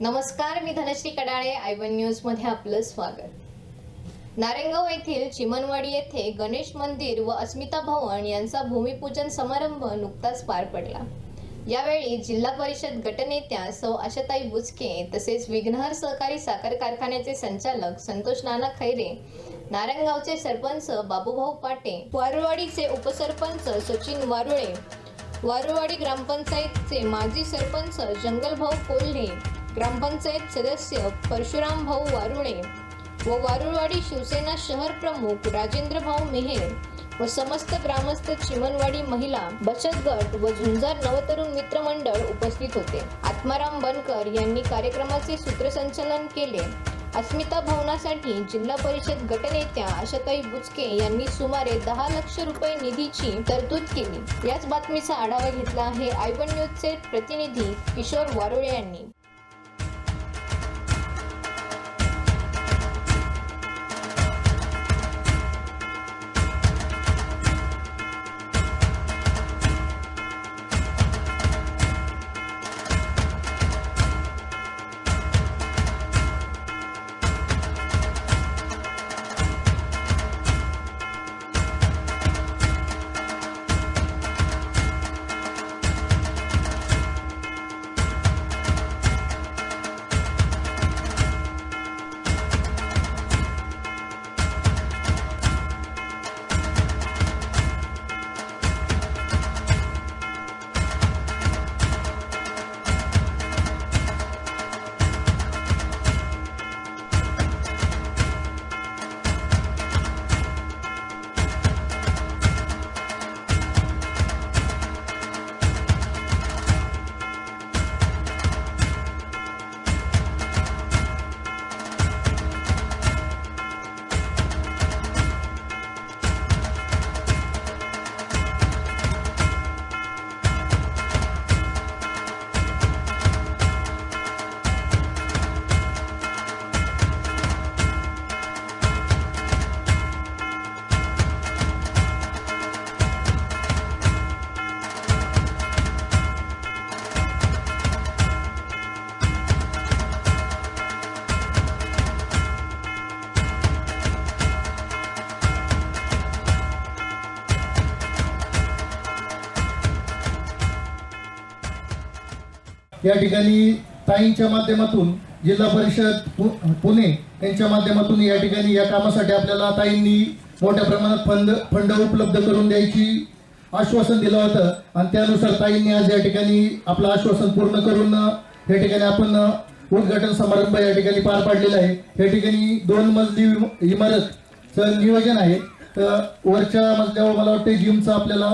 नमस्कार मी Dhanashree Kadale I one न्यूजमध्ये आपलं स्वागत. नारेंगाव येथील चिमनवाडी येथे गणेश मंदिर व अस्मिता भवन यांचा भूमिपूजन समारंभ नुकताच पार पडला. यावेळी जिल्हा परिषद गटनेत्या सौ आशाताई बुचके तसेच विघ्नहर सहकारी साखर कारखान्याचे संचालक संतोष नाना खैरे नारायणगावचे सरपंच बाबूभाऊ पाटे वारुवाडीचे उपसरपंच सचिन वारुळे वारुवाडी ग्रामपंचायतचे माजी सरपंच जंगलभाऊ कोल्हे ग्रामपंचायत सदस्य परशुराम भाऊ वारुळे व वारुळवाडी शिवसेना शहर प्रमुख राजेंद्र भाऊ मेहेर व समस्त ग्रामस्थ चिमनवाडी महिला बचत गट व झुंजार नवतरुण मित्र मंडळ उपस्थित होते. आत्माराम बनकर यांनी कार्यक्रमाचे सूत्रसंचालन केले. अस्मिता भवनासाठी जिल्हा परिषद गटनेत्या आशाताई बुचके यांनी सुमारे दहा लक्ष रुपये निधीची तरतूद केली. याच बातमीचा आढावा घेतला आहे आयबन न्यूजचे प्रतिनिधी किशोर वारुळे यांनी. या ठिकाणी ताईंच्या माध्यमातून जिल्हा परिषद पु- पुणे यांच्या माध्यमातून या ठिकाणी या कामासाठी आपल्याला ताईंनी मोठ्या प्रमाणात फंड फंड उपलब्ध करून द्यायची आश्वासन दिलं होतं. आणि त्यानुसार ताईंनी आज या ठिकाणी आपलं आश्वासन पूर्ण करून या ठिकाणी आपण उद्घाटन समारंभ या ठिकाणी पार पाडलेला आहे. या ठिकाणी दोन मजली इमारत इमारतचं नियोजन आहे. तर वरच्या मजल्यावर मला वाटतं जिमचं आपल्याला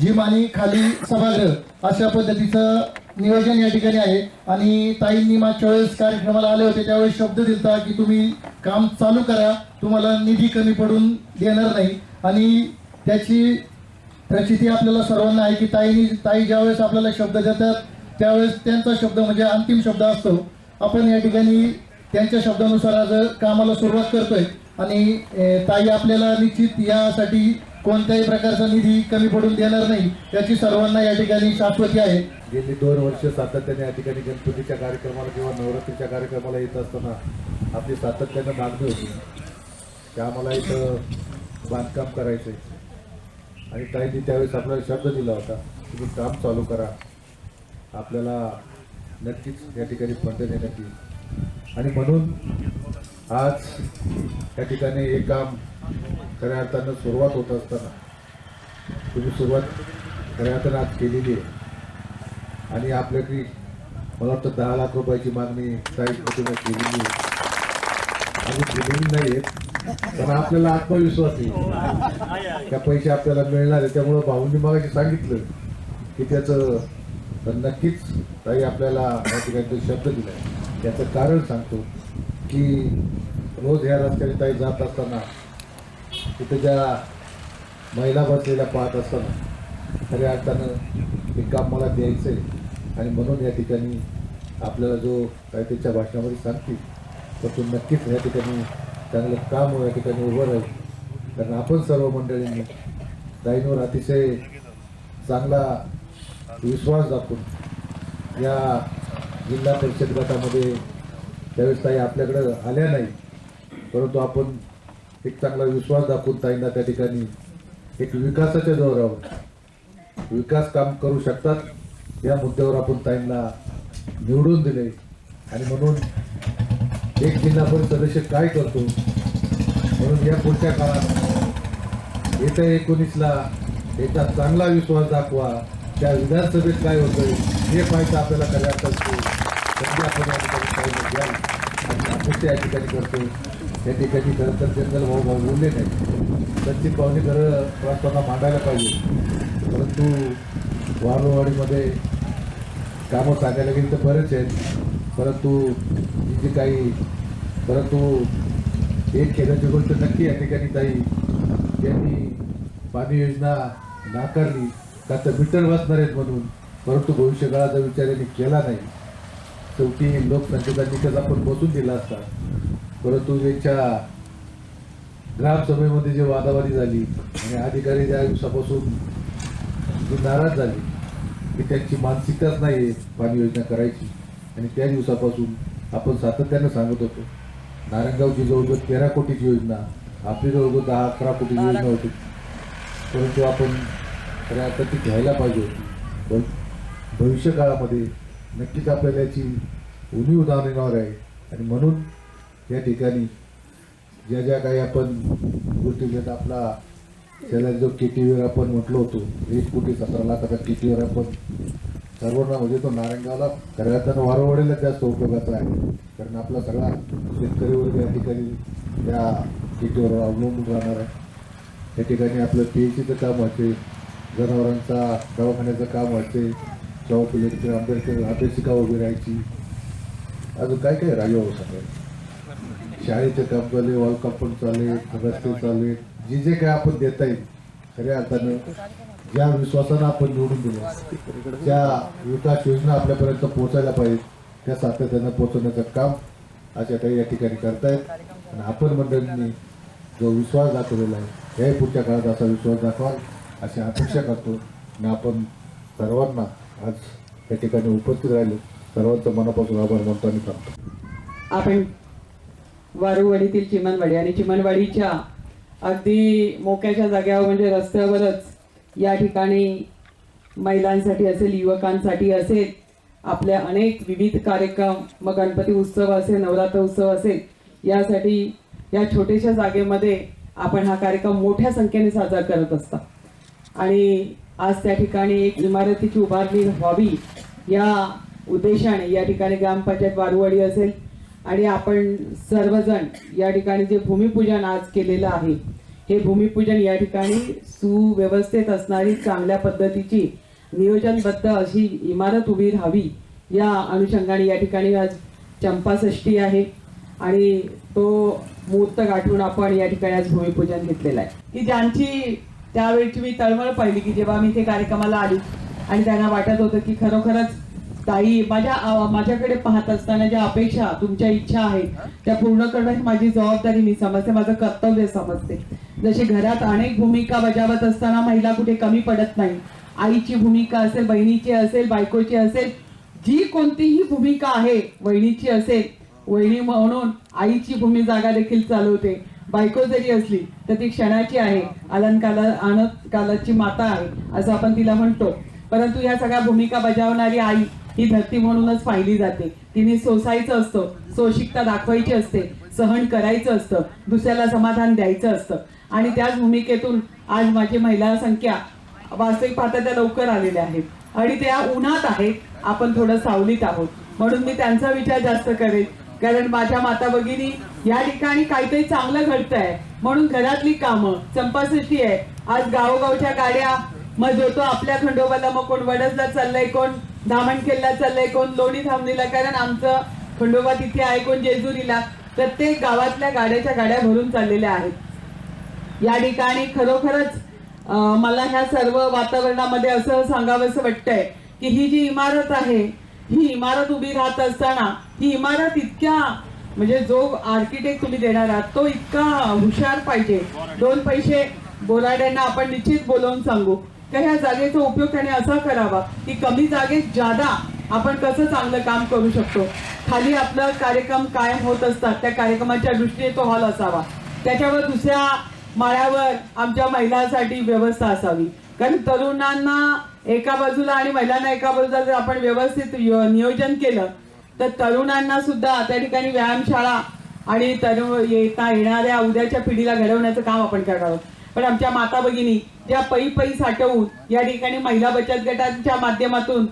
जिम आणि खाली सभागृह अशा पद्धतीचं नियोजन या ठिकाणी आहे. आणि ताईंनी मागच्या वेळेस कार्यक्रमाला आले होते त्यावेळेस शब्द दिलता की तुम्ही काम चालू करा तुम्हाला निधी कमी पडून देणार नाही. आणि त्याची प्रचिती आपल्याला सर्वांना आहे की ताईनी ताई ज्यावेळेस आपल्याला शब्द देतात त्यावेळेस त्यांचा शब्द म्हणजे अंतिम शब्द असतो. आपण या ठिकाणी त्यांच्या शब्दानुसार आज कामाला सुरुवात करतोय. आणि ताई आपल्याला निश्चित यासाठी कोणत्याही प्रकारचा निधी कमी पडून देणार नाही याची सर्वांना या ठिकाणी शाश्वती आहे. गेली दोन वर्ष सातत्याने या ठिकाणी गणपतीच्या कार्यक्रमाला किंवा नवरात्रीच्या कार्यक्रमाला येत असताना आपली सातत्यानं मागणी होती. की आम्हाला इथं बांधकाम करायचं आहे आणि ताईंनी त्यावेळेस आपल्याला शब्द दिला होता तुम्ही काम चालू करा. आपल्याला नक्कीच या ठिकाणी फंड देण्यात येईल. आणि म्हणून आज या ठिकाणी हे काम खऱ्या अर्थानं सुरुवात होत असताना तुम्ही सुरुवात खऱ्या अर्थानं आज केलेली आहे. आणि आपल्याकडे मला वाटतं दहा लाख रुपयाची मागणी साहित्य केलेली आहे. आणि केलेली नाही पण आपल्याला आत्मविश्वास आहे. त्या पैसे आपल्याला मिळणार आहे त्यामुळं भाऊंनी मगाशी सांगितलं की त्याचं नक्कीच काही आपल्याला या ठिकाणी शब्द दिला त्याचं कारण सांगतो की रोज ह्या रस्त्याने ताई जात असताना तिथं ज्या महिला बसलेल्या पाहत असताना खऱ्या अर्थानं हे काम मला द्यायचं आहे आणि म्हणून या ठिकाणी आपल्याला जो काय त्याच्या भाषणामध्ये सांगतील तर तो नक्कीच या ठिकाणी चांगलं काम या ठिकाणी उभं राहील. कारण आपण सर्व मंडळींनी ताईंवर अतिशय चांगला विश्वास दाखवून या जिल्हा परिषद गटामध्ये त्यावेळेस काही आपल्याकडं आल्या नाही परंतु आपण एक चांगला विश्वास दाखवून ताईंना त्या ठिकाणी. एक विकासाच्या जोरावर. विकास काम करू शकतात या मुद्द्यावर आपण ताईंना निवडून दिले. आणि म्हणून एक जिल्हा परिषद सदस्य काय करतो? म्हणून या पुढच्या काळात येत्या एकोणीसला याचा चांगला विश्वास दाखवा. त्या विधानसभेत काय होतंय हे पाहायचं आपल्याला खऱ्या असतो आपण ठिकाणी आपण या ठिकाणी करतो या ठिकाणी खरं तर जनरल भाऊ भाऊ बोलले नाही. त्यांची पाहुणे खरं प्रार्थना मांडायला पाहिजे. परंतु वारवाडीमध्ये कामं सांगायला गेली तर बरेच आहेत. परंतु ही जी काही परंतु एक खेळाची गोष्ट नक्की या ठिकाणी काही त्यांनी पाणी योजना नाकारली. का तर मीटर वाचणार आहेत म्हणून. परंतु भविष्यकाळाचा विचार यांनी केला नाही. शेवटी लोकसंख्येचा निकष आपण बसून दिला असता. परंतु यांच्या ग्रामसभेमध्ये जे वादावादी झाली आणि अधिकारी त्या दिवसापासून जी नाराज झाली की त्यांची मानसिकताच नाही आहे पाणी योजना करायची. आणि त्या दिवसापासून आपण सातत्यानं सांगत होतो नारायणगावची जवळजवळ तेरा कोटीची योजना आपली जवळजवळ दहा अकरा कोटीची योजना होती. परंतु आपण खऱ्या अर्थात ती घ्यायला पाहिजे होती. पण भविष्य काळामध्ये नक्कीच आपल्याला याची उणीव उदाहरणावर आहे. आणि म्हणून या ठिकाणी ज्या ज्या काही आपण गोष्टी घेत आपला त्याला जो के टी व्हीवर आपण म्हटलो होतो एक कोटी सतरा लाखाचा के टी व्हीवर आपण सर्वांना म्हणजे तो नारायणगावला खऱ्या अर्थानं वारंवाडीला जास्त उपयोगाचा आहे. कारण आपला सगळा शेतकरी वर्ग या ठिकाणी त्या के टी व्हीवर अवलंबून राहणार आहे. या ठिकाणी आपलं पी एच सीचं काम व्हायचे जनावरांचा दवाखान्याचं काम व्हायचे शाहू आंबेडकर अभ्यासिका उभी राहायची. अजून काय काय राजभाऊ हो सांगायचं शाळेचे काम चालले वॉल कंपाऊंड चालले रस्ते चालले. जे जे काय आपण देता येईल खऱ्या अर्थानं ज्या विश्वासानं आपण निवडून दिलं ज्या विकास योजना आपल्यापर्यंत पोहोचायला पाहिजे त्या सातत्यानं पोहोचवण्याचं काम अशा काही या ठिकाणी करतायत. आणि आपण मंडळींनी जो विश्वास दाखवलेला आहे याही पुढच्या काळात असा विश्वास दाखवाल अशी अपेक्षा करतो. आणि आपण सर्वांना आज या ठिकाणी उपस्थित राहिलो. सर्वांचं मनापासून आभार मानतो आणि थांबतो. आपण वारुवाडीतील चिमणवाडी आणि चिमनवाडीच्या अगदी मोक्याच्या जाग्यावर म्हणजे रस्त्यावरच या ठिकाणी महिलांसाठी असेल युवकांसाठी असेल आपल्या अनेक विविध कार्यक्रम मग गणपती उत्सव असेल नवरात्र उत्सव असेल यासाठी या छोट्याशा जागेमध्ये आपण हा कार्यक्रम मोठ्या संख्येने साजरा करत असता. आणि आज त्या ठिकाणी एक इमारतीची उभारणी व्हावी या उद्देशाने या ठिकाणी ग्रामपंचायत वारुवाडी असेल आणि आपण सर्वजण या ठिकाणी जे भूमिपूजन आज केलेलं आहे हे भूमिपूजन या ठिकाणी सुव्यवस्थित असणारी चांगल्या पद्धतीची नियोजनबद्ध अशी इमारत उभी राहावी या अनुषंगाने या ठिकाणी आज चंपाषष्ठी आहे आणि तो मुहूर्त गाठून आपण या ठिकाणी आज भूमिपूजन घेतलेलं आहे. की ज्यांची त्यावेळची मी तळमळ पाहिली की जेव्हा मी ते कार्यक्रमाला आली आणि त्यांना वाटत होतं की खरोखरच ताई माझ्या माझ्याकडे पाहत असताना ज्या अपेक्षा तुमच्या इच्छा आहेत त्या पूर्ण करण्याची माझी जबाबदारी मी समजते माझं कर्तव्य समजते. जसे घरात अनेक भूमिका बजावत असताना महिला कुठे कमी पडत नाही. आईची भूमिका असेल बहिणीची असेल बायकोची असेल जी कोणतीही भूमिका आहे वहिनीची असेल वहिनी म्हणून आईची भूमी जागा देखील चालवते. बायको जरी असली तर ती क्षणाची आहे अलंकाला आनंद कालाची माता आहे असं आपण तिला म्हणतो. परंतु ह्या सगळ्या भूमिका बजावणारी आई ही धरती म्हणूनच पाहिली जाते. तिने सोसायचं असतं सोशिकता दाखवायची असते सहन करायचं असतं दुसऱ्याला समाधान द्यायचं असतं. आणि त्याच भूमिकेतून आज माझी महिला संख्या वास्तविक पाहता त्या लवकर आलेल्या आहेत. आणि त्या उन्हात आहेत आपण थोडं सावलीत आहोत. म्हणून मी त्यांचा विचार जास्त करेन. कारण माझ्या माता भगिनी या ठिकाणी काहीतरी चांगलं घडतंय. म्हणून घरातली कामं चंपासृष्टी आहे. आज गावोगावच्या गाड्या मग जो तो आपल्या खंडोबाला मग कोण वडसला चाललंय कोण? धामणखेलला चाललंय कोण लोणी थांबलेला कारण आमचं खंडोबा तिथे आहे कोण जेजुरीला. प्रत्येक गावातल्या गाड्याच्या गाड्या भरून चाललेल्या आहेत. या ठिकाणी खरोखरच मला ह्या सर्व वातावरणामध्ये असं सांगावंसं वाटतंय की ही जी इमारत आहे ही इमारत उभी राहत असताना ही इमारत इतक्या म्हणजे जो आर्किटेक्ट तुम्ही देणार आहात तो इतका हुशार पाहिजे. दोन पैसे बोलाड्यांना आपण निश्चित बोलवून सांगू. तर ह्या जागेचा उपयोग त्याने असा करावा की कमी जागेत जादा आपण कसं चांगलं काम करू शकतो. खाली आपलं कार्यक्रम कायम होत असतात. त्या कार्यक्रमाच्या दृष्टीने तो हॉल असावा. त्याच्यावर दुसऱ्या माळ्यावर आमच्या महिलांसाठी व्यवस्था असावी. कारण तरुणांना एका बाजूला आणि महिलांना एका बाजूला जर आपण व्यवस्थित नियोजन केलं तर तरुणांना सुद्धा त्या ठिकाणी व्यायामशाळा आणि तरुण येता येणाऱ्या उद्याच्या पिढीला घडवण्याचं काम आपण करणार आहोत. पण आमच्या माता भगिनी ज्या पै पै साठवून या ठिकाणी महिला बचत गटाच्या माध्यमातून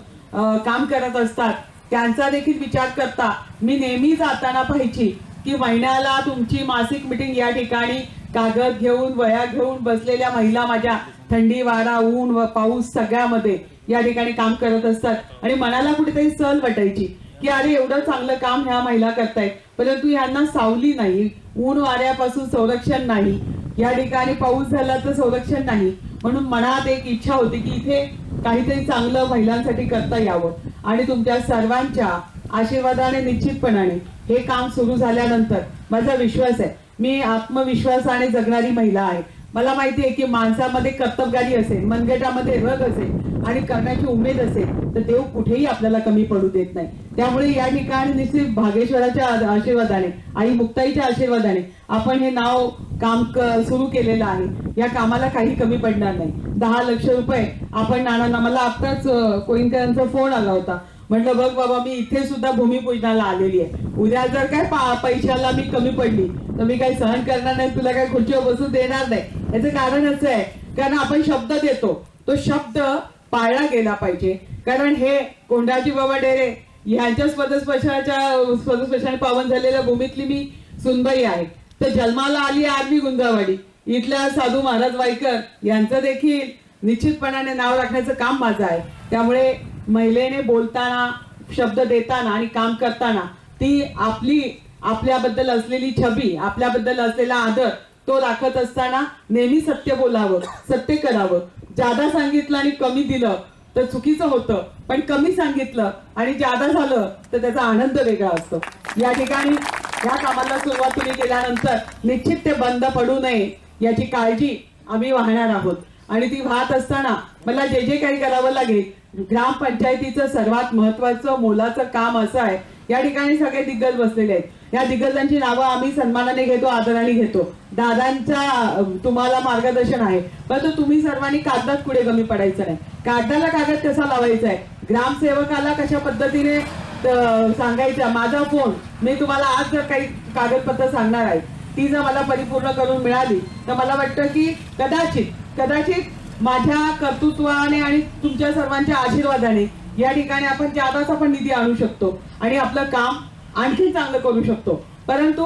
काम करत असतात. त्यांचा देखील विचार करता मी नेहमी जाताना पाहिजे की महिन्याला तुमची मासिक मिटिंग या ठिकाणी कागद घेऊन वया घेऊन बसलेल्या महिला माझ्या थंडी वारा ऊन व पाऊस सगळ्यामध्ये या ठिकाणी काम करत असतात. आणि मनाला कुठेतरी सल वाटायची की अरे एवढं चांगलं काम ह्या महिला करतायत. परंतु ह्यांना सावली नाही. ऊन वाऱ्यापासून संरक्षण नाही. या ठिकाणी पाऊस झाला तर संरक्षण नाही. म्हणून मनात एक इच्छा होती की इथे काहीतरी चांगलं महिलांसाठी करता यावं. आणि तुमच्या सर्वांच्या आशीर्वादाने निश्चितपणाने हे काम सुरू झाल्यानंतर माझा विश्वास आहे मी आत्मविश्वासाने जगणारी महिला आहे. मला माहिती आहे की माणसामध्ये कर्तबगारी असेल मनगटामध्ये रग असेल आणि करण्याची उमेद असेल तर देव कुठेही आपल्याला कमी पडू देत नाही. त्यामुळे या ठिकाणी निश्चित भागेश्वराच्या आशीर्वादाने आणि मुक्ताईच्या आशीर्वादाने आपण हे नाव काम सुरू केलेलं आहे. या कामाला काही कमी पडणार नाही. दहा लक्ष रुपये आपण नानांना मला आत्ताच कोईंकरांचा फोन आला होता. म्हटलं बघ बाबा मी इथे सुद्धा भूमिपूजनाला आलेली आहे. उद्या जर काय पैशाला मी कमी पडली तर मी काही सहन करणार नाही तुला काही खुर्चीवर बसू देणार नाही. याचं कारण असं आहे कारण आपण शब्द देतो. तो शब्द पाळला गेला पाहिजे. कारण हे कोंडाजी बाबा डेरे यांच्या स्वतस्पर्शाच्या स्पदस्पर्शाने पावन झालेल्या भूमीतली मी सुनबाई आहे. तर जन्माला आली आरवी गुंजावाडी. इथल्या साधू महाराज वाईकर यांचं देखील निश्चितपणाने नाव राखण्याचं काम माझं आहे. त्यामुळे महिलेने बोलताना शब्द देताना आणि काम करताना ती आपली आपल्याबद्दल असलेली छबी आपल्याबद्दल असलेला आदर तो राखत असताना नेहमी सत्य बोलावं सत्य करावं. जादा सांगितलं आणि कमी दिलं तर चुकीचं होतं. पण कमी सांगितलं आणि जादा झालं तर त्याचा आनंद वेगळा असतो. या ठिकाणी या कामाला सुरुवात तुम्ही केल्यानंतर निश्चित ते बंद पडू नये याची काळजी आम्ही वाहणार आहोत. आणि ती वाहत असताना मला जे जे काही करावं लागेल ग्रामपंचायतीचं सर्वात महत्वाचं मोलाचं काम असं आहे. या ठिकाणी सगळे दिग्गज बसलेले आहेत. या दिग्गजांची नावं आम्ही सन्मानाने घेतो आदराने घेतो. दादांचा तुम्हाला मार्गदर्शन आहे. परंतु तुम्ही सर्वांनी कागदात पुढे कमी पडायचं नाही. कागदाला कागद कसा लावायचा आहे? ग्रामसेवकाला कशा पद्धतीने सांगायचा? माझा फोन मी तुम्हाला आज जर काही कागदपत्र सांगणार आहे ती जर मला परिपूर्ण करून मिळाली तर मला वाटतं की कदाचित कदाचित माझ्या कर्तृत्वाने आणि तुमच्या सर्वांच्या आशीर्वादाने या ठिकाणी आपण जादाच आपण निधी आणू शकतो. आणि आपलं काम आणखी चांगलं करू शकतो. परंतु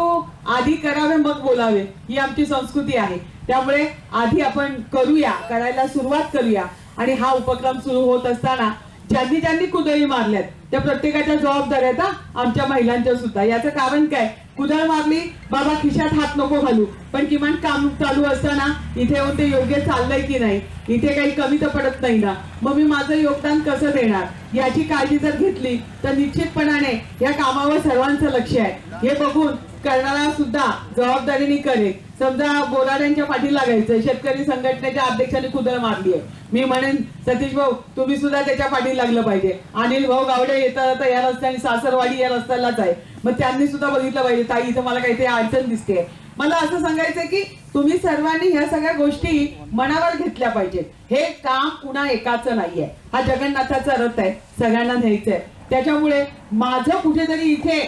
आधी करावे मग बोलावे ही आमची संस्कृती आहे. त्यामुळे आधी आपण करूया करायला सुरुवात करूया. आणि हा उपक्रम सुरू होत असताना ज्यांनी ज्यांनी कुदळी मारल्यात त्या प्रत्येकाच्या जबाबदाऱ्या आहेत आमच्या महिलांच्या सुद्धा. याचं कारण काय? कुदळ मारली बाबा खिशात हात नको घालू. पण किमान काम चालू असताना इथे येऊन ते योग्य चाललंय की नाही? इथे काही कमी तर पडत नाही ना. मग मी माझं योगदान कसं देणार? याची काळजी जर घेतली तर निश्चितपणाने या कामावर सर्वांचं लक्ष आहे. हे बघून करणारा सुद्धा जबाबदारीने करेल. समजा बोराड्यांच्या पाठी लागायचं शेतकरी संघटनेच्या अध्यक्षाने कुदळ मारली आहे. मी म्हणेन सतीश भाऊ तुम्ही सुद्धा त्याच्या पाठी लागलं पाहिजे. अनिल भाऊ गावडे येता या रस्त्याने सासरवाडी या रस्त्यालाच आहे. मग त्यांनी सुद्धा बघितलं पाहिजे ताई इथं मला काहीतरी अडचण दिसते मला असं सांगायचंय की तुम्ही सर्वांनी ह्या सगळ्या गोष्टी मनावर घेतल्या पाहिजेत. हे काम कुणा एकाचं नाहीये. हा जगन्नाथाचा रथ आहे. सगळ्यांना न्यायचंय. त्याच्यामुळे माझं कुठेतरी इथे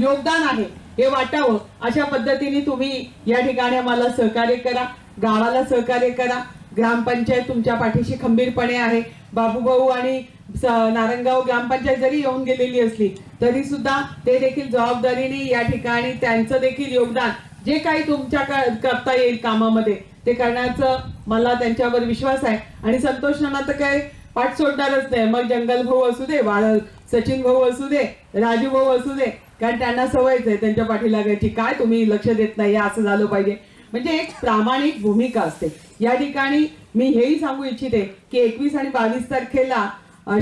योगदान आहे. हे वाटावं. अशा पद्धतीने तुम्ही या ठिकाणी मला सहकार्य करा. गावाला सहकार्य करा. ग्रामपंचायत तुमच्या पाठीशी खंबीरपणे आहे. बाबूभाऊ आणि नारंगाव नारायणगाव ग्रामपंचायत जरी येऊन गेलेली असली तरी सुद्धा ते देखील जबाबदारीने या ठिकाणी त्यांचं देखील योगदान जे काही तुमच्या करता येईल कामामध्ये ते करण्याचं मला त्यांच्यावर विश्वास आहे. आणि संतोष नाना तर काय पाठ सोडणारच नाही. मग जंगल भाऊ असू दे वा- सचिन भाऊ असू दे राजू भाऊ असू दे कारण त्यांना सवयच आहे त्यांच्या पाठी लागायची काय तुम्ही लक्ष देत नाही असं झालं पाहिजे. म्हणजे एक प्रामाणिक भूमिका असते. या ठिकाणी मी हेही सांगू इच्छिते की एकवीस आणि बावीस तारखेला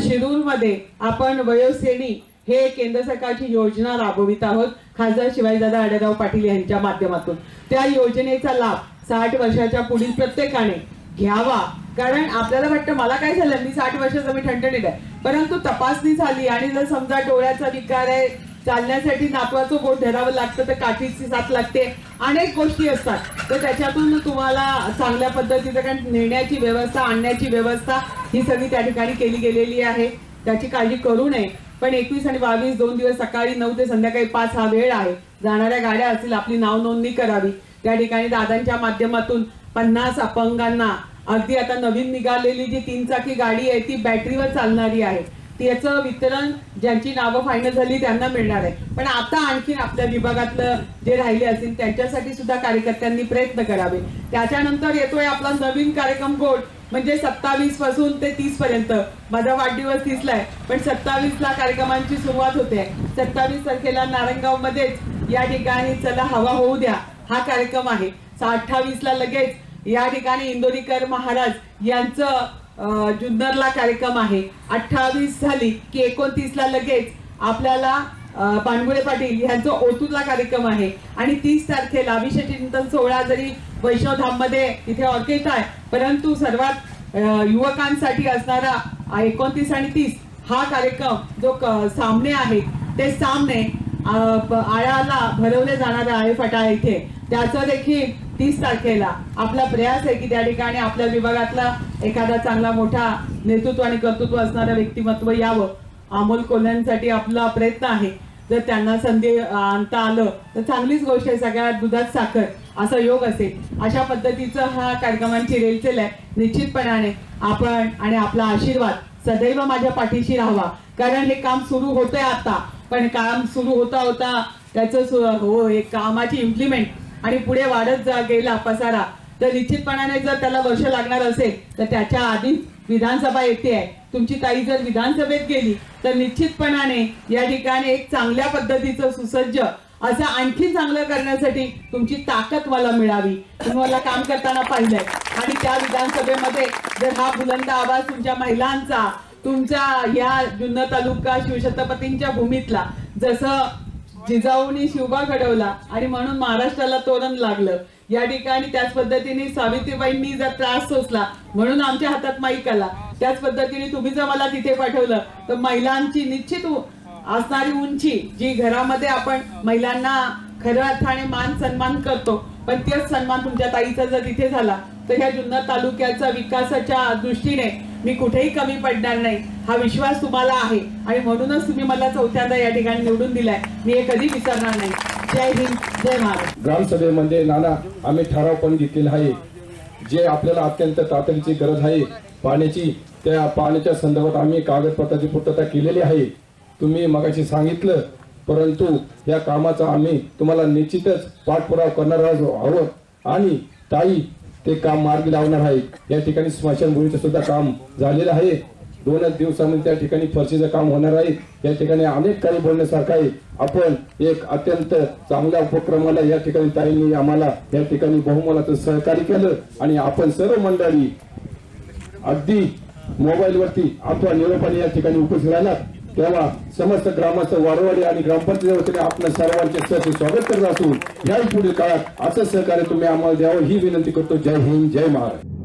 शिरूरमध्ये आपण वयोश्रेणी हे केंद्र सरकारची योजना राबवित आहोत. खासदार शिवाजीदादा आडेराव पाटील यांच्या माध्यमातून. त्या योजनेचा लाभ साठ वर्षाच्या पुढील प्रत्येकाने घ्यावा. कारण आपल्याला वाटतं मला काय झालं? मी साठ वर्षाचा मी ठणठणीत आहे. परंतु तपासणी झाली आणि जर समजा डोळ्याचा विकार आहे चालण्यासाठी नातवाचं बोट धरावं लागतं तर काठीची साथ लागते. अनेक गोष्टी असतात. तर त्याच्यातून तुम्हाला चांगल्या पद्धतीचं कारण नेण्याची व्यवस्था आणण्याची व्यवस्था ही सगळी त्या ठिकाणी केली गेलेली आहे. त्याची काळजी करू नये. पण एकवीस आणि बावीस दोन दिवस सकाळी नऊ ते संध्याकाळी पाच हा वेळ आहे. जाणाऱ्या गाड्या असतील आपली नाव नोंदणी करावी. त्या ठिकाणी दादांच्या माध्यमातून पन्नास अपंगांना अगदी आता नवीन निघालेली जी तीन चाकी गाडी आहे ती बॅटरीवर चालणारी आहे. त्याचं वितरण ज्यांची नावं फायनल झाली त्यांना मिळणार आहे. पण आता आणखीन आपल्या विभागातलं जे राहिले असतील त्यांच्यासाठी सुद्धा कार्यकर्त्यांनी प्रयत्न करावे. त्याच्यानंतर येतोय आपला नवीन कार्यक्रम गोट म्हणजे सत्तावीसपासून ते तीस पर्यंत. माझा वाढदिवस तीसला आहे. पण सत्तावीसला कार्यक्रमांची सुरुवात होते. सत्तावीस तारखेला नारायणगाव मध्येच या ठिकाणी चला हवा होऊ द्या. हा कार्यक्रम आहे. अठ्ठावीस ला लगेच या ठिकाणी इंदोरीकर महाराज यांचं जुन्नरला कार्यक्रम आहे. अठ्ठावीस झाली की एकोणतीस ला लगेच आपल्याला पानगुळे पाटील यांचं ओतूरला कार्यक्रम आहे. आणि तीस तारखेला अभिषेक चिंतन सोहळा जरी वैष्णव धाममध्ये तिथे ऑर्केस्ट्रा आहे परंतु सर्वात युवकांसाठी असणारा एकोणतीस आणि तीस हा कार्यक्रम जो सामने आहे ते सामने आळाला भरवले जाणार आहे फटा इथे. त्याचं देखील तीस तारखेला. आपला प्रयास आहे की त्या ठिकाणी आपल्या विभागातला एखादा चांगला मोठा नेतृत्व आणि कर्तृत्व असणारं व्यक्तिमत्व यावं अमोल कोल्ह्यांसाठी आपला प्रयत्न आहे. जर त्यांना संधी आणता आलं तर चांगलीच गोष्ट आहे सगळ्यात दुधात साखर असा योग असेल. अशा पद्धतीचं हा कार्यक्रमांची रेलचेल आहे निश्चितपणाने आपण आणि आपला आशीर्वाद सदैव माझ्या पाठीशी राहावा. कारण हे काम सुरू होतंय आता पण काम सुरू होता होता त्याचं हो हे कामाची इम्प्लिमेंट आणि पुढे वाढत जा गेला पसारा तर निश्चितपणाने जर त्याला वर्ष लागणार असेल तर त्याच्या आधी विधानसभा येते आहे. तुमची ताई जर विधानसभेत गेली तर निश्चितपणाने या ठिकाणी एक चांगल्या पद्धतीचं सुसज्ज असं आणखी चांगलं करण्यासाठी तुमची ताकद मला मिळावी. तुम्हाला मला काम करताना पाहिलंय. आणि त्या विधानसभेमध्ये जर हा बुलंद आवाज तुमच्या महिलांचा तुमच्या या जुन्नर तालुका शिवछत्रपतींच्या भूमीतला जसं जिजाऊनी शिवबा घडवला आणि म्हणून महाराष्ट्राला तोरण लागलं या ठिकाणी त्याच पद्धतीने सावित्रीबाईंनी जर त्रास सोसला म्हणून आमच्या हातात माईक आला. त्याच पद्धतीने तुम्ही जर मला तिथे पाठवलं तर महिलांची निश्चित असणारी उंची जी घरामध्ये आपण महिलांना खऱ्या अर्थाने मान सन्मान करतो पण तेच सन्मान तुमच्या ताईचा जर तिथे झाला तर ह्या जुन्नर तालुक्याचा विकासाच्या दृष्टीने मी कुठेही कमी पडणार नाही. हा विश्वास तुम्हाला आहे. आणि म्हणूनच तुम्ही मला चौथ्यांदा या ठिकाणी निवडून दिलाय. मी हे कधी विसरणार नाही. जय हिंद जय महाराष्ट्र ग्रामसभेमध्ये नाना आम्ही ठराव पण घेतलेला आहे. जे आपल्याला अत्यंत तातडीची गरज आहे पाण्याची त्या पाण्याच्या संदर्भात आम्ही कागदपत्राची पूर्तता केलेली आहे. तुम्ही मगाशी सांगितलं परंतु या कामाचा आम्ही तुम्हाला निश्चितच पाठपुरावा करणार आहोत. आणि ताई ते काम मार्गी लावणार आहे या ठिकाणी स्मशानभूमीचं सुद्धा काम झालेलं आहे. दोनच दिवसामध्ये त्या ठिकाणी फरशीचं काम होणार आहे. या ठिकाणी अनेक काही बोलण्यासारखं आहे. आपण एक अत्यंत चांगल्या उपक्रमाला या ठिकाणी ताईंनी आम्हाला या ठिकाणी बहुमोलाचं सहकार्य केलं आणि आपण सर्व मंडळी अगदी मोबाईलवरती अथवा निरोपाने या ठिकाणी उपस्थित राहिलात तेव्हा समस्त ग्रामस्थ वारवाडी आणि ग्रामपंचायत वतीने आपण सर्वांचे सहर्ष स्वागत करत असून याही पुढील काळात असं सहकार्य तुम्ही आम्हाला द्यावं ही विनंती करतो. जय हिंद जय महाराज